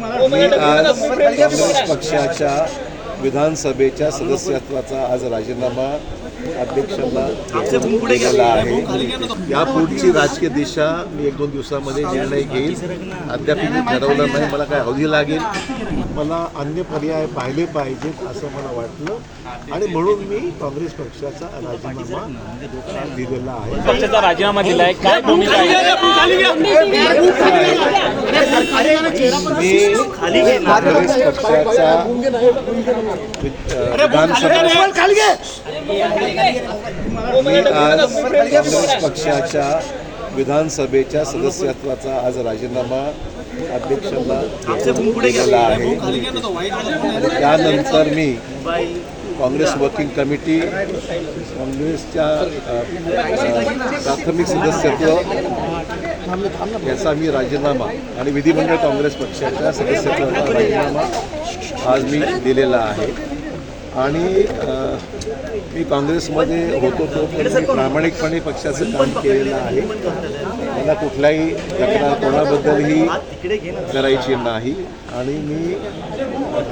मी आज काँग्रेस पक्षाच्या विधानसभेच्या सदस्यत्वाचा आज राजीनामा अध्यक्षांना दिलेला आहे. या पुढची राजकीय दिशा मी एक दोन दिवसामध्ये निर्णय घेईल. अद्याप मी ठरवलं नाही. मला काय अवधी लागेल? मला अन्य पर्याय पाहिले पाहिजेत असं मला वाटलं. आणि म्हणून मी काँग्रेस पक्षाचा राजीनामा दिलेला आहे. पक्षाचा राजीनामा दिलाय. काय भूमिका आहे? मी काँग्रेस पक्षाचा मी आज काँग्रेस पक्षाच्या विधानसभेच्या सदस्यत्वाचा आज राजीनामा अध्यक्षांना दिलेला आहे. त्यानंतर मी काँग्रेस वर्किंग कमिटी काँग्रेसच्या प्राथमिक सदस्यत्व याचा मी राजीनामा आणि विधिमंडळ काँग्रेस पक्षाच्या सदस्यत्वाचा राजीनामा आज मी दिलेला आहे. आणि मी काँग्रेसमध्ये होतो तो मी प्रामाणिकपणे पक्षाचं काम केलेलं आहे. मला कुठलाही तक्रार कोणाबद्दलही करायची नाही. आणि मी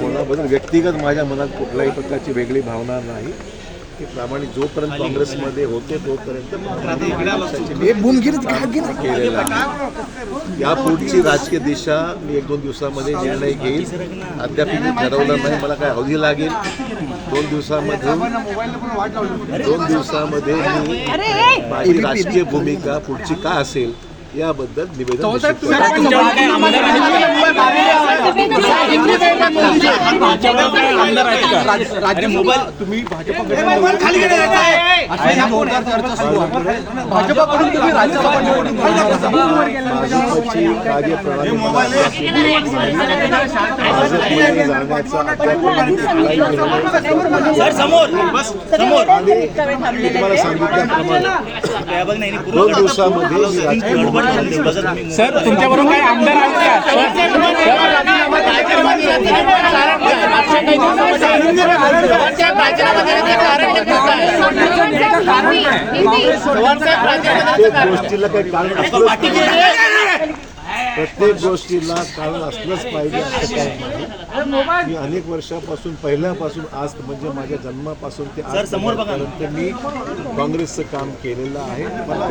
कोणाबद्दल व्यक्तिगत माझ्या मनात कुठल्याही प्रकारची वेगळी भावना नाही. की प्रामाणिक जोपर्यंत काँग्रेसमध्ये होते तोपर्यंत या पुढची राजकीय दिशा मी एक दोन दिवसामध्ये निर्णय घेईल अद्याप मी ठरवलं नाही. मला काय अवधी लागेल? दोन दिवसामध्ये दोन दिवसामध्ये मी माझी राजकीय भूमिका पुढची काय असेल याबद्दल निवेदन तुम्ही सुरू भाजपकडून तुम्ही राज्यसभा समोर बस समोर तुम्हाला सांगितल्याप्रमाणे दोन दिवसामध्ये तुमच्याबरोबर काही आमदार आहेत गोष्टीला काही कारण असलंच प्रत्येक गोष्टीला कारण असलंच पाहिजे असं काही नाही. मी अनेक वर्षापासून पहिल्यापासून आज म्हणजे माझ्या जन्मापासून ते आजपर्यंत मी काँग्रेसचं काम केलेलं आहे. मला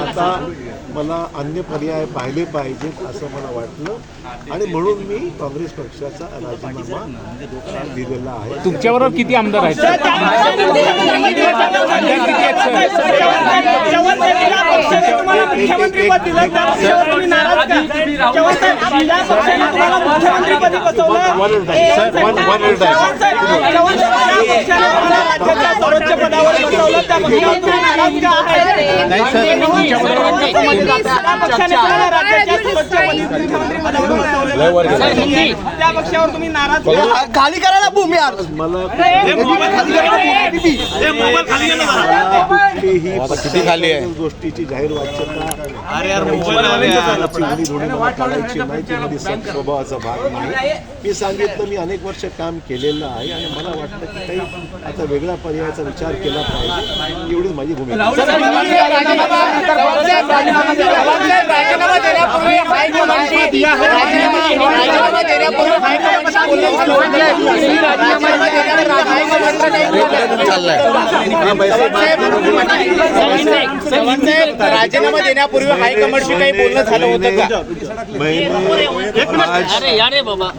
आता मला अन्य पर्याय पाहिले पाहिजेत असं मला वाटलं. आणि म्हणून मी काँग्रेस पक्षाचा राजीनामा दिलेला आहे. तुमच्याबरोबर किती आमदार आहेत? One at a time. One- one at a time. त्या पक्षावर तुम्ही नाराज खाली करा ना भूमी मला कुठलीही पक्षाच्या गोष्टीची जाहीर स्वभावाचा भाग नाही मी सांगितलं मी अनेक वर्ष काम केलेलं आहे आणि मला वाटतं की काही आता वेगळ्या पर्यायाचा विचार केला पाहिजे. एवढीच माझी राजीनामा. देण्यापूर्वी हायकमांडशी काही बोलणं झालं होतं का? मैंने आज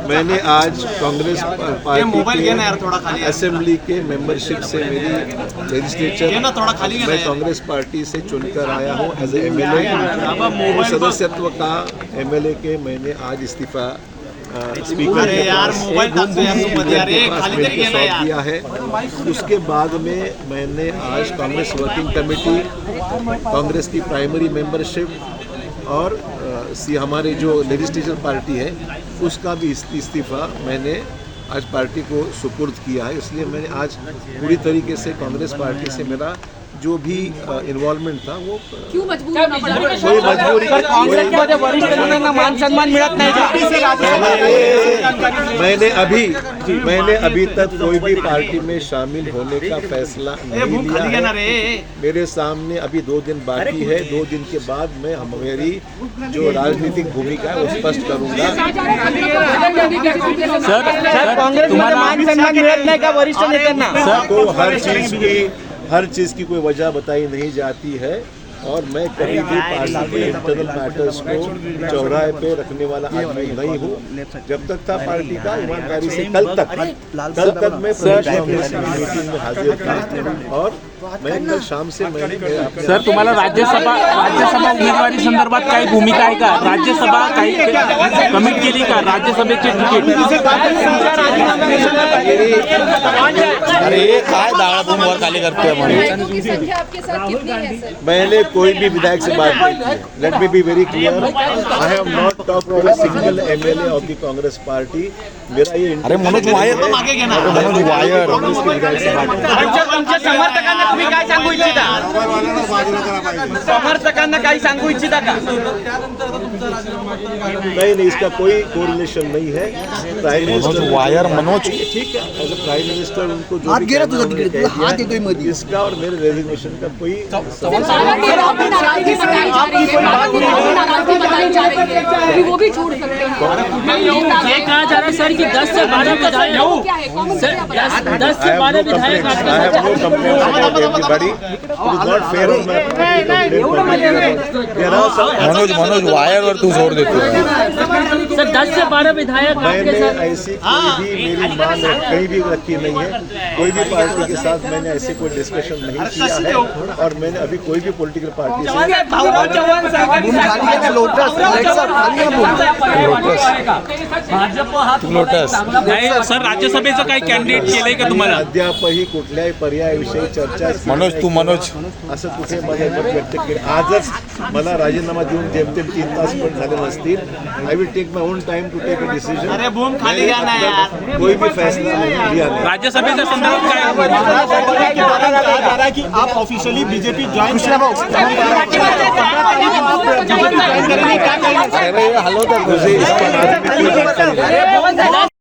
मैंने आज कांग्रेस पार्टी के असेंबली के मेंबरशिप से मेरी लेजिस्लेचर मैं कांग्रेस पार्टी से चुनकर आया हूँ एज ए एम एल सदस्यत्व का एम के मैंने आज इस्तीफा स्पीकर के पास स्पीकर के पास मेरे सौंप दिया है। उसके बाद में मैंने आज कांग्रेस वर्किंग कमेटी कांग्रेस की प्राइमरी मेंबरशिप और सी हमारे जो लेजिस्लेचर पार्टी है उसका भी इस्तीफा मैंने आज पार्टी को सुपुर्द किया है इसलिए मैंने आज पूरी तरीके से कांग्रेस पार्टी से मेरा जो भी इन्वॉल्वमेंट था वो क्यों मजबूर होना पड़ा कोई मजबूरी मान नाही अभी मैंने अभी तक कोई भी पार्टी में शामिल होने का फैसला नहीं लिया है मेरे सामने अभी दो दिन बाकी है दो दिन के बाद मैं हम मेरी जो राजनीतिक भूमिका है वो स्पष्ट करूँगा सर सर तुम्हाला मान सन्मान मिळत नाही का वरिष्ठ नेत्यांना को हर चीज़ की हर चीज़ की कोई वजह बताई नहीं जाती है और मैं कभी भी पार्टी के इंटरनल मैटर्स को चौराहे पे रखने वाला आदमी नहीं हूँ जब तक था पार्टी का ईमानदारी से कल तक कल तक मैं प्रदेश कांग्रेस की मीटिंग में हाजिर था और कल शाम से मैंने सर तुम्हाला राज्यसभा राज्यसभा उमेदवारी संदर्भात काही भूमिका आहे का राज्यसभा काही कमिट केली का राज्यसभेची तिकीट अरे काय दाळाभूम वर खाली करतोय म्हणून विधायकों की संख्या आपके साथ कितनी है सर मैंने कोई भी विधायक से बात नहीं let me be very clear I have not talk to single MLA of the Congress party मेरा ये अरे मनोज वायर मनोज वायर कांग्रेस के विधायक से बात नहीं समर्थकांना काही सांगू इच्छिता का? नहीं नहीं इसका कोई कोरिलेशन नहीं है। Prime minister Waire Manoj. ठीक है एज अ प्राइम मिनिस्टर उनको जो हात भी गेला कहना तुझा है, उन्होंने तिकडे, कह तुझा हात दिया। येतोय मध्ये. इसका और मेरे रेजिग्नेशन का कोई बारह नाराज़गी बताई जा रही है। बारह नाराज़गी बताई जा रही है। कि वो भी छोड़ सकते हैं। कहा जा रहा है सर कि 10 से 12 विधायक? क्या है? कॉमन क्या बता दस से बारह विधायक आपके साथ no complaints about everybody. It is not fair on my part to complain about. There are some Manoj Manoj Waire वर तू जोर देतोय सर 10 से 12 विधायक आपके मैंने साथ ऐसी कोई भी मेरी मांग कहीं भी रखी नहीं है कोई भी पार्टी के साथ मैंने ऐसे कोई डिस्कशन नहीं किया है और मैंने अभी कोई भी पॉलिटिकल पार्टी से भाऊराव चव्हाण सहकारी खाली आहे ना, लोटस लेट्स अप, खाली आहे बोल. लोटस नाही सर राज्यसभेचं काही कॅन्डिडेट केलंय का तुम्हाला अद्यापही कुठल्याही पर्यायाविषयी चर्चा केली मनोज तू. मनोज. असं कुठे माझे मत व्यक्त केले आजच मला राजीनामा देऊन जेमतेम तीन तास पण झाले नसतील. I will take my own time to take a decision अरे बूम खाली घ्या ना यार. कोई भी फैसला नहीं लिया नहीं राज्यसभेच्या संदर्भात काय की आप ऑफिशियली बीजेपी जॉईन पर